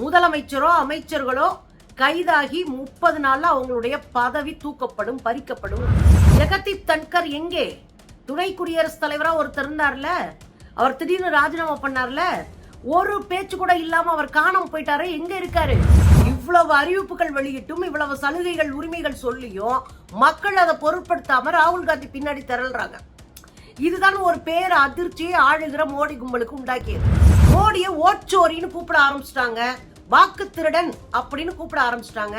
முதலமைச்சரோ அமைச்சர்களோ கைதாகி முப்பது நாள்ல அவங்களுடைய பதவி தூக்கப்படும் பறிக்கப்படும். ஜெகதீப் தன்கர் எங்கே? துணை குடியரசுத் தலைவரா ஒருத்தர் இருந்தார்ல? அவர் திடீர்னு ராஜினாமா பண்ணார்ல? ஒரு பேச்சு கூட இல்லாம அவர் காணாம போயிட்டாரு எங்க இருக்காரு? இவ்வளவு அறிவிப்புகள் வெளியிட்டும் இவ்வளவு சலுகைகள் உரிமைகள் சொல்லியும் மக்கள் அதை பொருட்படுத்தாம ராகுல் காந்தி பின்னாடி திரள்றாங்க. இதுதான் ஒரு பேர் அதிர்ச்சியை ஆளுகிற மோடி கும்பலுக்கு உண்டாக்கியது. மோடியை ஓச்சோரின்னு கூப்பிட ஆரம்பிச்சிட்டாங்க. வாக்கு திருடன் அப்படின்னு கூப்பிட ஆரம்பிச்சிட்டாங்க.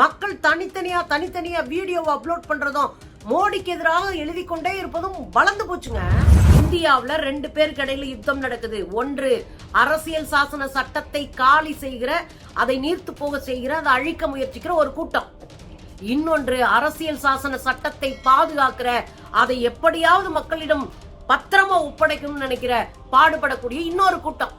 மக்கள் தனித்தனியா தனித்தனியா வீடியோ அப்லோட் பண்றதும் மோடிக்கு எதிராக எழுதி கொண்டே இருப்பதும் வளர்ந்து போச்சுங்க. இந்தியாவில் ரெண்டு பேருக்கு இடையில யுத்தம் நடக்குது. ஒன்று அரசியல் சாசன சட்டத்தை காலி செய்கிற அதை நீர்த்து போக செய்கிற அதை அழிக்க முயற்சிக்கிற ஒரு கூட்டம். இன்னொன்று அரசியல் சாசன சட்டத்தை பாதுகாக்கிற அதை எப்படியாவது மக்களிடம் பத்திரமா ஒப்படைக்கணும்னு நினைக்கிற பாடுபடக்கூடிய இன்னொரு கூட்டம்.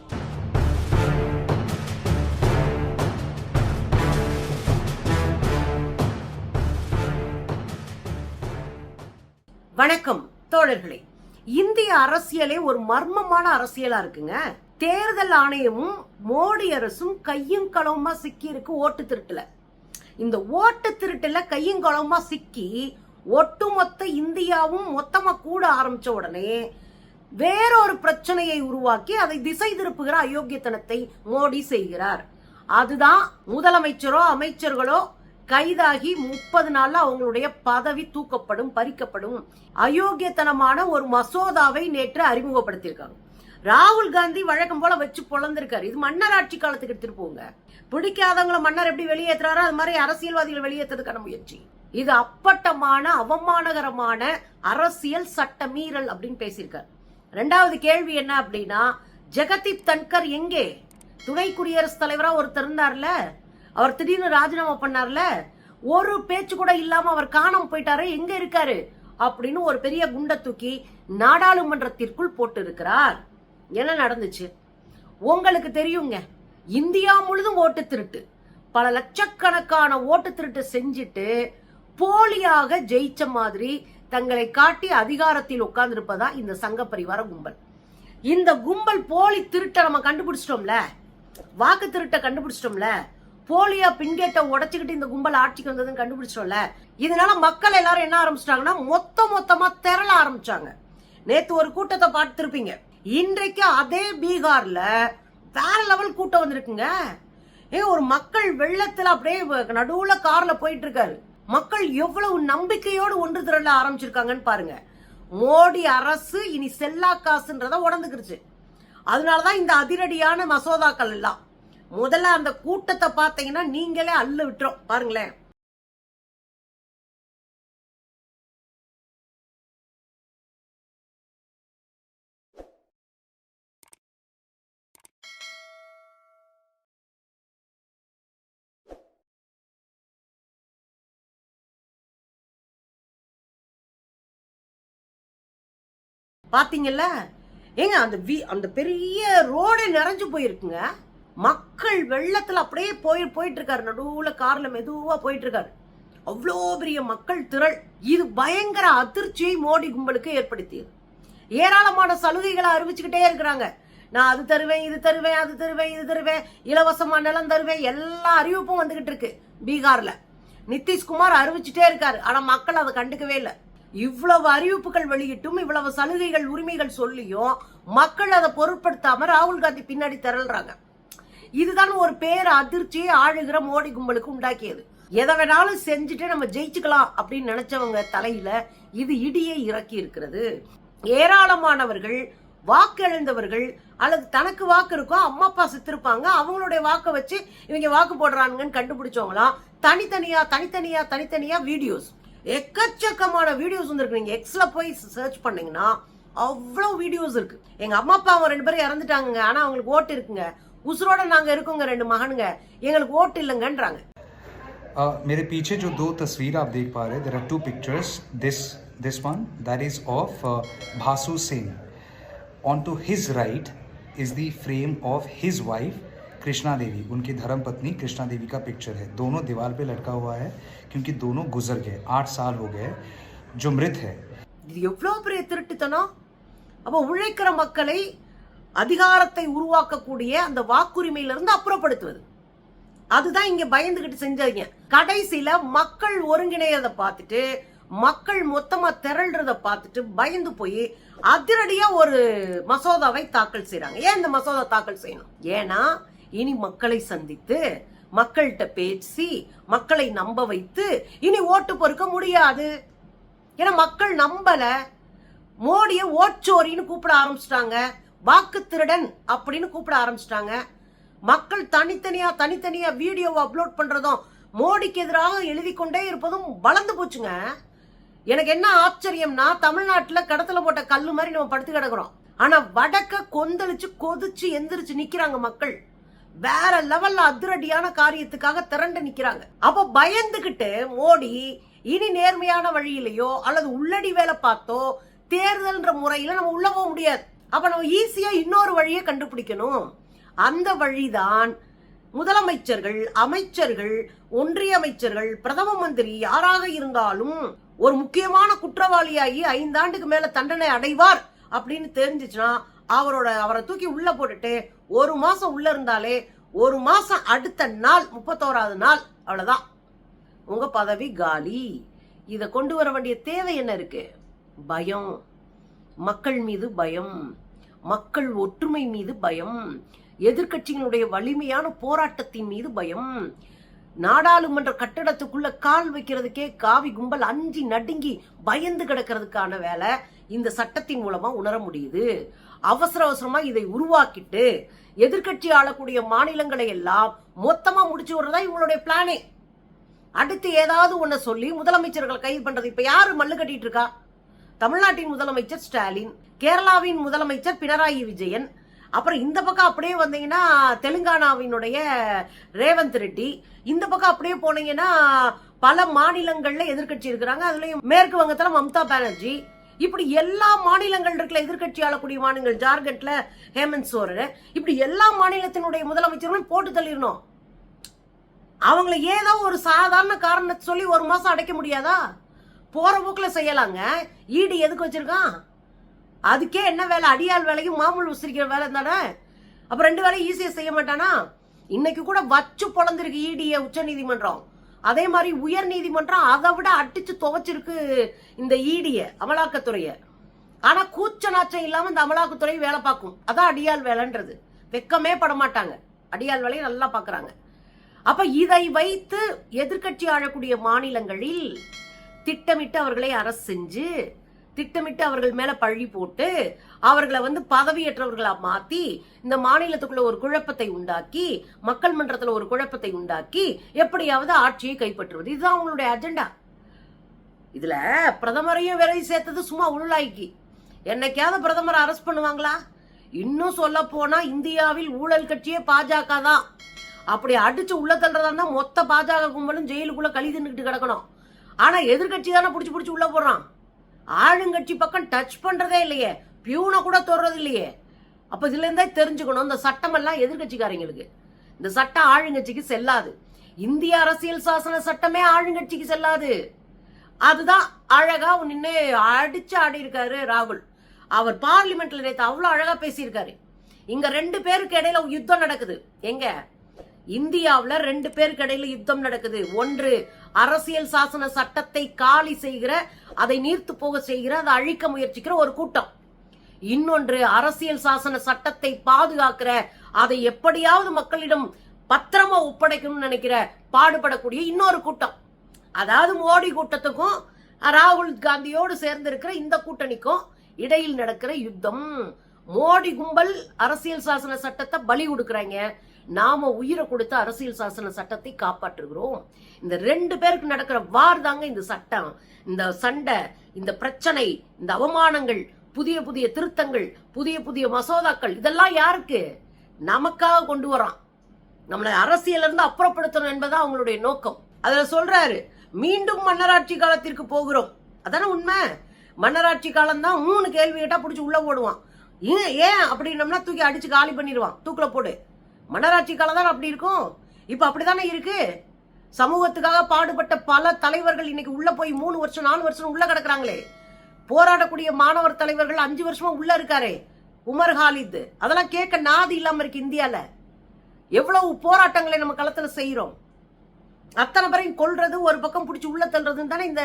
வணக்கம் தோழர்களே. இந்திய அரசியலே ஒரு மர்மமான அரசியலா இருக்குங்க. தேர்தல் ஆணையமும் மோடி அரசும் கையும் களவுமா சிக்கி இருக்கு ஓட்டு திருட்டுல. இந்த ஓட்டு திருட்டுல கையும் களவுமா சிக்கி ஒட்டுமொத்த இந்தியாவும் மொத்தமா கூட ஆரம்பிச்ச உடனே வேறொரு பிரச்சனையை உருவாக்கி அதை திசை திருப்புகிற அயோக்கியத்தனத்தை மோடி செய்கிறார். அதுதான் முதலமைச்சரோ அமைச்சர்களோ கைதாகி முப்பது நாள்ல அவங்களுடைய பதவி தூக்கப்படும் பறிக்கப்படும் அயோக்கியத்தனமான ஒரு மசோதாவை நேற்று அறிமுகப்படுத்தியிருக்காங்க. ராகுல் காந்தி வழக்கம் போல வச்சு பொழந்திருக்காரு. இது மன்னர் ஆட்சி காலத்துக்கு எடுத்துட்டு போங்க. பிடிக்காதவங்களை மன்னர் எப்படி வெளியேற்றுறாரோ அது மாதிரி அரசியல்வாதிகள் வெளியேற்றதுக்கான முயற்சி. இது அப்பட்டமான அவமானகரமான அரசியல் சட்ட மீறல் அப்படின்னு பேசியிருக்கார். ரெண்டாவது கேள்வி என்ன அப்படின்னா ஜெகதீப் தன்கர் எங்கே? துணை குடியரசுத் தலைவரா ஒருத்தர் இருந்தார்ல? அவர் திடீர்னு ராஜினாமா பண்ணார்ல? ஒரு பேச்சு கூட இல்லாம அவர் காணாம போயிட்டாரு எங்க இருக்காரு? அப்படின்னு ஒரு பெரிய குண்டை தூக்கி நாடாளுமன்றத்திற்குள் போட்டு இருக்கிறார் என்ன நடந்துச்சு? உங்களுக்கு தெரியுங்க இந்தியா முழுதும் ஓட்டு திருட்டு. பல லட்சக்கணக்கான ஓட்டு திருட்டு செஞ்சுட்டு போலியாக ஜெயிச்ச மாதிரி தங்களை காட்டி அதிகாரத்தில் உட்கார்ந்திருப்பதா இந்த சங்க பரிவார கும்பல். இந்த கும்பல் போலி திருட்டை நம்ம கண்டுபிடிச்சிட்டோம்ல? வாக்கு திருட்டை கண்டுபிடிச்சிட்டோம்ல? போலியா பின்கேட்டை உடச்சுக்கிட்டு இந்த கும்பல் ஆட்சிக்கு வந்ததுன்னு கண்டுபிடிச்சிட்டோம்ல? இதனால மக்கள் எல்லாரும் என்ன ஆரம்பிச்சிட்டாங்கன்னா மொத்த மொத்தமா திரள ஆரம்பிச்சாங்க. நேத்து ஒரு கூட்டத்தை பார்த்துருப்பீங்க. இன்றைக்கு அதே பீகார்ல வேற லெவல் கூட்டம் வந்திருக்குங்க. ஏ ஒரு மக்கள் வெள்ளத்துல அப்படியே நடுவுல கார்ல போயிட்டு இருக்காரு. மக்கள் எவ்வளவு நம்பிக்கையோடு ஒன்று திரள ஆரம்பிச்சிருக்காங்கன்னு பாருங்க. மோடி அரசு இனி செல்லா காசுன்றத உடந்துக்கிடுச்சு அதனாலதான் இந்த அதிரடியான மசோதாக்கள் எல்லாம். முதல்ல அந்த கூட்டத்தை பார்த்தீங்கன்னா நீங்களே அள்ள விட்டுரும். பாருங்களேன். பார்த்தீங்கல்ல ஏங்க அந்த வி அந்த பெரிய ரோடே நிறைஞ்சு போயிருக்குங்க. மக்கள் வெள்ளத்தில் அப்படியே போய் போயிட்டுருக்காரு. நடுவில் காரில் மெதுவாக போயிட்டுருக்காரு. அவ்வளோ பெரிய மக்கள் திரள். இது பயங்கர அதிர்ச்சியை மோடி கும்பலுக்கு ஏற்படுத்தியது. ஏராளமான சலுகைகளை அறிவிச்சுக்கிட்டே இருக்கிறாங்க. நான் அது தருவேன் இது தருவேன் அது தருவேன் இது தருவேன் இலவசமா நிலம் தருவேன் எல்லா அறிவிப்பும் வந்துக்கிட்டு இருக்கு பீகாரில். நிதிஷ்குமார் அறிவிச்சுட்டே இருக்காரு. ஆனால் மக்கள் அதை கண்டுக்கவே இல்லை. இவ்வளவு அறிவிப்புகள் வெளியிட்டும் இவ்வளவு சலுகைகள் உரிமைகள் சொல்லியும் மக்கள் அதை பொருட்படுத்தாம ராகுல் காந்தி பின்னாடி திரள்றாங்க. இதுதான் ஒரு பேர் அதிர்ச்சியை ஆளுகிற மோடி கும்பலுக்கு உண்டாக்கியது. எதை வேணாலும் செஞ்சுட்டு நம்ம ஜெயிச்சுக்கலாம் அப்படின்னு நினைச்சவங்க தலையில இது இடியை இறக்கி இருக்கிறது. ஏராளமானவர்கள் வாக்கு எழுந்தவர்கள் அல்லது தனக்கு வாக்கு இருக்கும் அம்மா அப்பா சித்திருப்பாங்க. அவங்களுடைய வாக்கை வச்சு இவங்க வாக்கு போடுறானுங்கன்னு கண்டுபிடிச்சவங்களாம் தனித்தனியா தனித்தனியா தனித்தனியா வீடியோஸ் எக்கச்சக்கமான வீடியோஸ் வந்துருக்கு நீங்க எக்ஸ்ல போய் சர்ச் பண்ணீங்கன்னா அவ்வளவு வீடியோஸ் இருக்கு எங்க அம்மா அப்பா அவங்க ரெண்டு பேரும் இறந்துட்டாங்க ஆனா அவங்களுக்கு ஓட்டு இருக்குங்க உசுரோட நாங்க இருக்கோங்க ரெண்டு மகனுங்க எங்களுக்கு ஓட்டு இல்லைங்கன்றாங்க Uh, मेरे पीछे जो दो तस्वीर आप देख पा रहे हैं there are two pictures this this one that is of Bhasu Singh on to his right is the frame of his wife Krishna Devi उनकी धर्म पत्नी कृष्णा देवी का पिक्चर है दोनों दीवार पे लटका हुआ है क्योंकि दोनों गुजर गए आठ साल हो गए जो मृत है இது எவ்வளவு பெரிய திருட்டுத்தனம் அப்ப உழைக்கிற மக்களை அதிகாரத்தை உருவாக்கக்கூடிய அந்த வாக்குரிமையிலிருந்து அப்புறப்படுத்துவது அதுதான் இங்க பயந்துகிட்டு செஞ்சீங்க கடைசியில மக்கள் ஒருங்கிணையத பார்த்துட்டு மக்கள் மொத்தமா திரள்றத பார்த்துட்டு பயந்து போய் அதிரடியா ஒரு மசோதாவை தாக்கல் செய்றாங்க ஏன் இந்த மசோதா தாக்கல் செய்யணும் ஏன்னா இனி மக்களை சந்தித்து மக்கள்கிட்ட பேசி மக்களை நம்ப வைத்து இனி ஓட்டு பொறுக்க முடியாது. ஏன்னா மக்கள் நம்பல. மோடியை ஓச்சோரின்னு கூப்பிட ஆரம்பிச்சிட்டாங்க. வாக்கு திருடன் அப்படின்னு கூப்பிட ஆரம்பிச்சிட்டாங்க. மக்கள் தனித்தனியா தனித்தனியா வீடியோ அப்லோட் பண்றதும் மோடிக்கு எதிராக எழுதி கொண்டே இருப்பதும் வளர்ந்து போச்சுங்க. எனக்கு என்ன ஆச்சரியம்னா தமிழ்நாட்டில் கடத்தல போட்ட கல்லு மாதிரி நம்ம படுத்து கிடக்குறோம். ஆனா வடக்க கொந்தளிச்சு கொதிச்சு எந்திரிச்சு நிக்கிறாங்க மக்கள். வேற லெவல்ல அதிரடியான காரியத்துக்காக திரண்டு நிக்கிறாங்க. அப்ப பயந்துகிட்டு மோடி இனி நேர்மையான வழியிலையோ அல்லது உள்ளடி வேலை பார்த்தோ தேர்தல்ன்ற முறையில நம்ம உள்ள போக முடியாது. அப்ப நம்ம ஈஸியா இன்னொரு வழியை கண்டுபிடிக்கணும். அந்த வழிதான் முதலமைச்சர்கள் அமைச்சர்கள் ஒன்றிய அமைச்சர்கள் பிரதம மந்திரி யாராக இருந்தாலும் ஒரு முக்கியமான குற்றவாளியாகி ஐந்தாண்டுக்கு மேல தண்டனை அடைவார் அப்படின்னு தெரிஞ்சிச்சுன்னா அவரோட அவரை தூக்கி உள்ள போட்டுட்டு ஒரு மாசம் உள்ள இருந்தாலே ஒரு மாசம் அடுத்த நாள் முப்பத்தோராவது நாள் அவ்வளவுதான். உங்க பதவி காலி. இதை கொண்டு வர வேண்டிய தேவை என்ன இருக்கு? பயம். மக்கள் மீது பயம். மக்கள் ஒற்றுமை மீது பயம். எதிர்கட்சிகளுடைய வலிமையான போராட்டத்தின் மீது பயம். நாடாளுமன்ற கட்டடத்துக்குள்ள கால் வைக்கிறதுக்கே காவி கும்பல் அஞ்சி நடுங்கி பயந்து கிடக்கிறதுக்கான வேலை இந்த சட்டத்தின் மூலமா உணர முடியுது. அவசர அவசரமா இதை உருவாக்கிட்டு எதிர்க்கட்சி ஆளக்கூடிய மாநிலங்களை எல்லாம் மொத்தமா முடிச்சு விடுறதா இவங்களுடைய பிளானே. அடுத்து ஏதாவது ஒன்று சொல்லி முதலமைச்சர்களை கைது பண்றது. இப்ப யாரு மல்லு கட்டிட்டு இருக்கா? தமிழ்நாட்டின் முதலமைச்சர் ஸ்டாலின் கேரளாவின் முதலமைச்சர் பினராயி விஜயன் அப்புறம் இந்த பக்கம் அப்படியே வந்தீங்கன்னா தெலுங்கானாவினுடைய ரேவந்த் ரெட்டி இந்த பக்கம் அப்படியே போனீங்கன்னா பல மாநிலங்கள்ல எதிர்க்கட்சி இருக்கிறாங்க. அதுலயும் மேற்கு வங்கத்துல மம்தா பானர்ஜி இப்படி எல்லா மாநிலங்கள் இருக்கல எதிர்கட்சி ஆளக்கூடிய மாநிலங்கள் ஜார்க்கண்ட்ல ஹேமந்த் சோரன் இப்படி எல்லா மாநிலத்தினுடைய முதலமைச்சர்களும் போட்டு தள்ளிடணும். அவங்கள ஏதோ ஒரு சாதாரண காரணத்தை சொல்லி ஒரு மாசம் அடைக்க முடியாதா? போற போக்குல செய்யலாங்க. ஈடு எதுக்கு வச்சிருக்கான்? அதுக்கே என்ன வேலை? அடியாள் வேலையும் மாமூல் உசிரிக்கிற வேலை தானே? அப்ப ரெண்டு வேலையும் ஈஸியா செய்ய மாட்டானா? இன்னைக்கு கூட வச்சு பொழந்திருக்கு ஈடிய உச்ச நீதிமன்றம் அதே மாதிரி உயர் நீதிமன்றம் அதை விட அடிச்சு துவைச்சிருக்கு இந்த ஈடிய அமலாக்கத்துறைய. ஆனா கூச்ச நாச்சம் இல்லாம இந்த அமலாக்கத்துறை வேலை பார்க்கும். அதான் அடியாள் வேலைன்றது. வெக்கமே பட மாட்டாங்க. அடியாள் வேலையை நல்லா பாக்குறாங்க அப்ப இதை வைத்து எதிர்க்கட்சி ஆழக்கூடிய மாநிலங்களில் திட்டமிட்டு அவர்களை அரசு செஞ்சு திட்டமிட்டு அவர்கள் மேல பழி போட்டு அவர்களை வந்து பதவியற்றவர்களா மாத்தி இந்த மாநிலத்துக்குள்ள ஒரு குழப்பத்தை உண்டாக்கி மக்கள் மன்றத்துல ஒரு குழப்பத்தை உண்டாக்கி எப்படியாவது ஆட்சியை கைப்பற்றுவது. இதுதான் அவங்களுடைய அஜெண்டா இதுல பிரதமரையும் விலகி சேர்த்தது சும்மா உள்நாய்க்கு என்னைக்காவது பிரதமரை அரெஸ்ட் பண்ணுவாங்களா? இன்னும் சொல்ல போனா இந்தியாவில் ஊழல் கட்சியே பாஜக தான். அப்படி அடிச்சு உள்ள தள்ளுறதா மொத்த பாஜக கும்பலும் ஜெயிலுக்குள்ள கழி தின்னுக்கிட்டு கிடக்கணும். ஆனா எதிர்கட்சி தானே புடிச்சு புடிச்சு உள்ள போடுறான். ஆளுங்கட்சி பக்கம் டச் பண்றதே இல்லையே. பியூனை கூட தொடுறது இல்லையே. அப்ப இதுல இருந்தே தெரிஞ்சுக்கணும். இந்த சட்டம் எல்லாம் எதிர்கட்சிக்காரங்களுக்கு இந்த சட்டம் ஆளுங்கட்சிக்கு செல்லாது. இந்திய அரசியல் சாசன சட்டமே ஆளுங்கட்சிக்கு செல்லாது. அதுதான் அழகா நின்று அடிச்சு ஆடி இருக்காரு ராகுல். அவர் பார்லிமெண்ட்ல நேற்று அவ்வளோ அழகா பேசியிருக்காரு. இங்க ரெண்டு பேருக்கு இடையில யுத்தம் நடக்குது. எங்க? இந்தியாவில் ரெண்டு பேருக்கு இடையில யுத்தம் நடக்குது. ஒன்று அரசியல் சாசன சட்டத்தை காலி செய்கிற அதை நீர்த்து போக செய்கிற அதை அழிக்க முயற்சிக்கிற ஒரு கூட்டம். இன்னொன்று அரசியல் சாசன சட்டத்தை பாதுகாக்கிற அதை எப்படியாவது மக்களிடம் பத்திரமா ஒப்படைக்கணும்னு நினைக்கிற பாடுபடக்கூடிய இன்னொரு கூட்டம். அதாவது மோடி கூட்டத்துக்கும் ராகுல் காந்தியோடு சேர்ந்து இருக்கிற இந்த கூட்டணிக்கும் இடையில் நடக்கிற யுத்தம். மோடி கும்பல் அரசியல் சாசன சட்டத்தை பலி கொடுக்குறாங்க. நாம உயிரை கொடுத்து அரசியல் சாசன சட்டத்தை காப்பாற்றுகிறோம். இந்த ரெண்டு பேருக்கு நடக்கிற வார் தாங்க இந்த சட்டம். இந்த சண்டை இந்த பிரச்சனை இந்த அவமானங்கள் புதிய புதிய திருத்தங்கள் புதிய புதிய மசோதாக்கள் இதெல்லாம் யாருக்கு? நமக்காக கொண்டு வரான். நம்மளை அரசியல இருந்து அப்புறப்படுத்தணும் என்பதான் அவங்களுடைய நோக்கம். அதுல சொல்றாரு மீண்டும் மன்னராட்சி காலத்திற்கு போகிறோம். அதானே உண்மை? மன்னராட்சி காலம் தான் மூணு கேள்வி கேட்டா பிடிச்சி உள்ள போடுவான் ஏன் ஏன் அப்படின்னம்னா தூக்கி அடிச்சு காலி பண்ணிடுவான். தூக்கில போடு. மன்னராட்சி காலம் தான் அப்படி இருக்கும். இப்போ அப்படி தானே இருக்கு. சமூகத்துக்காக பாடுபட்ட பல தலைவர்கள் இன்னைக்கு உள்ள போய் மூணு வருஷம் நாலு வருஷம் உள்ள கிடக்குறாங்களே. போராடக்கூடிய மாணவர் தலைவர்கள் அஞ்சு வருஷமா உள்ள இருக்காரே. உமர் ஹாலித். அதெல்லாம் கேட்க நாதி இல்லாம இருக்கு இந்தியால. எவ்வளவு போராட்டங்களை நம்ம களத்துல செய்யறோம் அத்தனை பேரையும் கொள்றது ஒரு பக்கம் பிடிச்சி உள்ள தள்ளுறதுன்னு தானே இந்த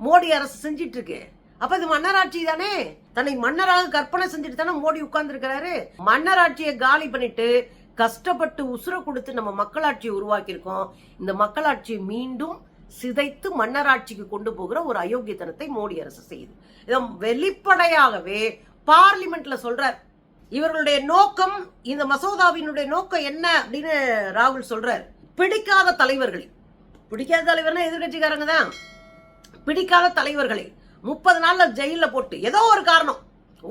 மோடி அரசு செஞ்சிட்டு இருக்கு அப்ப இது மன்னராட்சி தானே. தன்னை மன்னராக கற்பனை செஞ்சுட்டு தானே மோடி உட்கார்ந்து இருக்கிறாரு மன்னராட்சியை காலி பண்ணிட்டு கஷ்டப்பட்டு உசுர கொடுத்து நம்ம மக்களாட்சியை உருவாக்கியிருக்கோம். இந்த மக்களாட்சியை மீண்டும் சிதைத்து மன்னராட்சிக்கு கொண்டு போகிற ஒரு அயோக்கியத்தனத்தை மோடி அரசு செய்யுது. இதை வெளிப்படையாகவே பார்லிமெண்ட்ல சொல்றார். இவர்களுடைய நோக்கம் இந்த மசோதாவினுடைய நோக்கம் என்ன அப்படின்னு ராகுல் சொல்றார். பிடிக்காத தலைவர்களை பிடிக்காத தலைவர்னா எதிர்கட்சிக்காரங்க தான். பிடிக்காத தலைவர்களை முப்பது நாள்ல ஜெயில போட்டு ஏதோ ஒரு காரணம்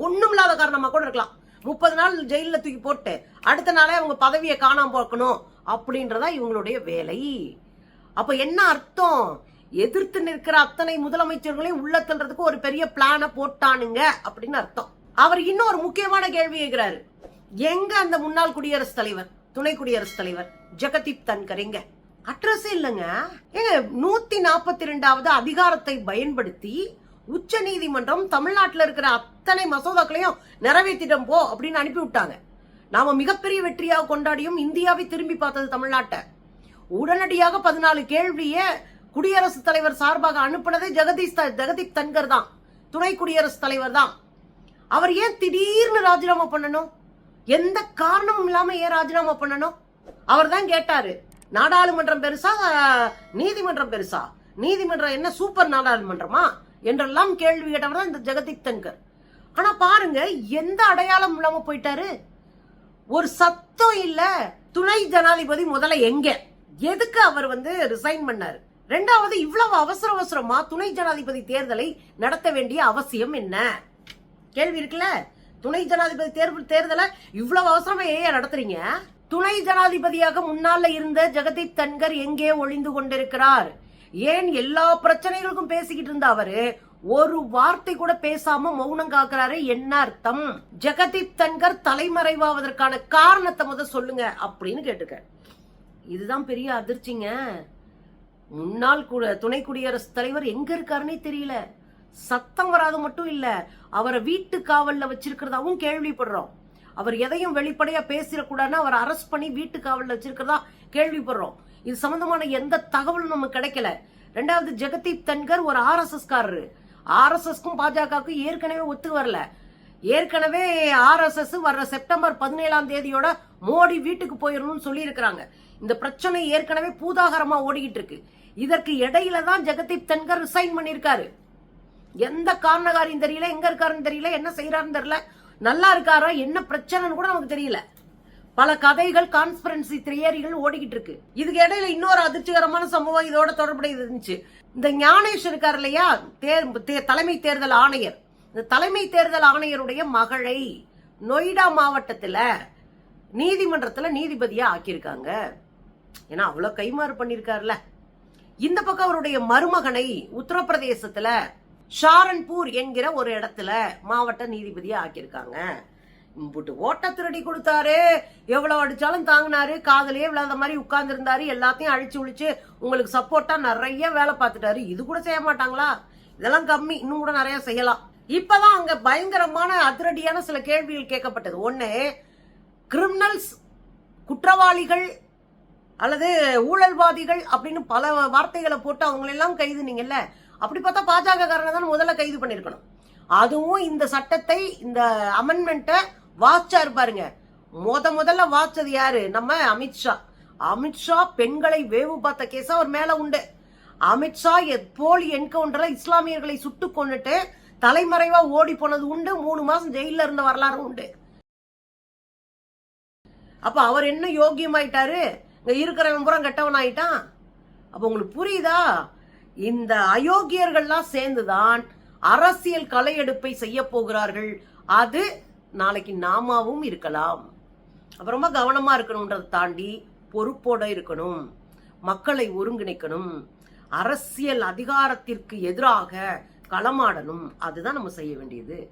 ஒண்ணும் இல்லாத காரணமா கூட இருக்கலாம். முப்பது நாள் ஜெயிலில் தூக்கி போட்டு அடுத்த நாளே அவங்க பதவியை காணாம போக்கணும் அப்படின்றதா இவங்களுடைய வேலை. அப்ப என்ன அர்த்தம்? எதிர்த்து நிற்கிற அத்தனை முதலமைச்சர்களையும் உள்ள தள்ளுறதுக்கு ஒரு பெரிய பிளான போட்டானுங்க அப்படின்னு அர்த்தம். அவர் இன்னொரு முக்கியமான கேள்வி கேட்கிறாரு எங்க அந்த முன்னாள் குடியரசுத் தலைவர் துணை குடியரசுத் தலைவர் ஜெகதீப் தன்கர் எங்க? அட்ரஸே இல்லைங்க. ஏங்க நூத்தி நாற்பத்தி ரெண்டாவது அதிகாரத்தை பயன்படுத்தி உச்ச நீதிமன்றம் தமிழ்நாட்டில் இருக்கிற அத்தனை மசோதாக்களையும் நிறைவேற்றிட்டோம் போ அப்படின்னு அனுப்பிவிட்டாங்க. நாம மிகப்பெரிய வெற்றியாக கொண்டாடியும் இந்தியாவை திரும்பி பார்த்தது தமிழ்நாட்டை. உடனடியாக பதினாலு கேள்விய குடியரசுத் தலைவர் சார்பாக அனுப்பினதே ஜெகதீஷ் த- ஜெகதீப் தன்கர் தான். துணை குடியரசுத் தலைவர் தான். அவர் ஏன் திடீர்னு ராஜினாமா பண்ணணும்? எந்த காரணமும் இல்லாம ஏன் ராஜினாமா பண்ணணும்? அவர் தான் கேட்டாரு நாடாளுமன்றம் பெருசா நீதிமன்றம் பெருசா? நீதிமன்றம் என்ன சூப்பர் நாடாளுமன்றமா? என்றெல்லாம் கேள்வி கேட்டவர் தான் இந்த ஜெகதீப் தன்கர். ஆனா பாருங்க எந்த அடையாளம் இல்லாம போயிட்டாரு? ஒரு சத்தம் இல்ல துணை ஜனாதிபதி முதல்ல எங்க? எதுக்கு அவர் வந்து ரிசைன் பண்ணாரு? ரெண்டாவது இவ்வளவு அவசர அவசரமா துணை ஜனாதிபதி தேர்தலை நடத்த வேண்டிய அவசியம் என்ன? கேள்வி இருக்குல்ல? துணை ஜனாதிபதி தேர்வு தேர்தலை இவ்வளவு அவசரமா ஏன் நடத்துறீங்க? துணை ஜனாதிபதியாக முன்னால இருந்த ஜெகதீப் தன்கர் எங்கே ஒளிந்து கொண்டிருக்கிறார்? ஏன் எல்லா பிரச்சனைகளுக்கும் பேசிக்கிட்டு இருந்த அவரு? ஒரு வார்த்தை கூட பேசாம மௌனம் காக்குறாரு. என்ன அர்த்தம்? ஜெகதீப் தன்கர் தலைமறைவாவதற்கான காரணத்தை முத சொல்லுங்க அப்படின்னு கேட்டுக்க இதுதான் பெரிய அதிர்ச்சிங்க. முன்னாள் கூட துணை குடியரசுத் தலைவர் எங்க இருக்காருன்னே தெரியல. சத்தம் வராது மட்டும் இல்ல அவரை வீட்டு காவல்ல வச்சிருக்கிறதாவும் கேள்விப்படுறோம். அவர் எதையும் வெளிப்படையா பேசிடக்கூடாதுன்னு அவர் அரெஸ்ட் பண்ணி வீட்டு காவல்ல வச்சிருக்கிறதா கேள்விப்படுறோம். இது சம்பந்தமான எந்த தகவலும் நமக்கு கிடைக்கல. ரெண்டாவது ஜெகதீப் தன்கர் ஒரு ஆர்எஸ்எஸ் காரரு ஆர்எஸ்எஸ்க்கும் பாஜகவுக்கும் ஏற்கனவே ஒத்து வரல. ஏற்கனவே ஆர்எஸ்எஸ் வர்ற செப்டம்பர் பதினேழாம் தேதியோட மோடி வீட்டுக்கு போயிடணும்னு சொல்லி இருக்கிறாங்க இந்த பிரச்சனை ஏற்கனவே பூதாகரமா ஓடிக்கிட்டு இருக்கு. இதற்கு இடையில தான் ஜெகதீப் தன்கர் ரிசைன் பண்ணிருக்காரு எந்த காரணகாரியும் தெரியல எங்க இருக்காருன்னு தெரியல என்ன செய்யறாருன்னு தெரியல. நல்லா இருக்காரா என்ன பிரச்சனைன்னு கூட நமக்கு தெரியல. பல கதைகள் கான்ஸ்பிரன்சி தியரிகள் ஓடிக்கிட்டு இருக்கு. இதுக்கு இடையில இன்னொரு அதிர்ச்சிகரமான சம்பவம் இதோட தொடர்புடையது இருந்துச்சு. இந்த ஞானேஷ் இருக்கார் இல்லையா? தேர் தே- தலைமை தேர்தல் ஆணையர். இந்த தலைமை தேர்தல் ஆணையருடைய மகளை நொய்டா மாவட்டத்துல நீதிமன்றத்துல நீதிபதியா ஆக்கியிருக்காங்க. ஏன்னா அவ்வளவு கைமாறு பண்ணிருக்காருல இந்த பக்கம் அவருடைய மருமகனை உத்தரப்பிரதேசத்துல ஷாரன்பூர் என்கிற ஒரு இடத்துல மாவட்ட நீதிபதியா ஆக்கியிருக்காங்க. இம்புட்டு ஓட்ட திருடி கொடுத்தாரு. எவ்வளவு அடிச்சாலும் தாங்கினாரு. காதலே விழாத மாதிரி உட்கார்ந்து இருந்தாரு எல்லாத்தையும் அழிச்சு உழிச்சு உங்களுக்கு சப்போர்ட்டா நிறைய வேலை பார்த்துட்டாரு. இது கூட செய்ய மாட்டாங்களா? இதெல்லாம் கம்மி. இன்னும் கூட நிறைய செய்யலாம். இப்பதான் அங்க பயங்கரமான அதிரடியான சில கேள்விகள் கேட்கப்பட்டது. ஒன்று கிரிமினல்ஸ் குற்றவாளிகள் அல்லது ஊழல்வாதிகள் அப்படின்னு பல வார்த்தைகளை போட்டு அவங்களெல்லாம் கைது நீங்கல்ல அப்படி பார்த்தா பாஜக காரனை தான் முதல்ல கைது பண்ணிருக்கணும் அதுவும் இந்த சட்டத்தை இந்த அமெண்ட்மெண்ட்டை வாச்சாரு பாருங்க. முத முதல்ல வாச்சது யாரு? நம்ம அமித்ஷா அமித்ஷா பெண்களை வேவு பார்த்த கேஸ் அவர் மேல உண்டு. அமித்ஷா எ- போலி என்கவுண்டர்ல இஸ்லாமியர்களை சுட்டு கொன்னுட்டு தலைமறைவா ஓடி போனது உண்டு. மூணு மாசம் ஜெயில இருந்த வரலாறு உண்டு. அப்ப அவர் என்ன யோகியமாயிட்டாரு இங்க இருக்கிறவன் புறம் கெட்டவன் ஆயிட்டான். அப்ப உங்களுக்கு புரியுதா? இந்த அயோக்கியர்கள்லாம் சேர்ந்துதான் அரசியல் கலையெடுப்பை செய்ய போகிறார்கள். அது நாளைக்கு நாமாவும் இருக்கலாம். அப்ப ரொம்ப கவனமா இருக்கணும்ன்றதை தாண்டி பொறுப்போட இருக்கணும். மக்களை ஒருங்கிணைக்கணும். அரசியல் அதிகாரத்திற்கு எதிராக களமாடணும். அதுதான் நம்ம செய்ய வேண்டியது.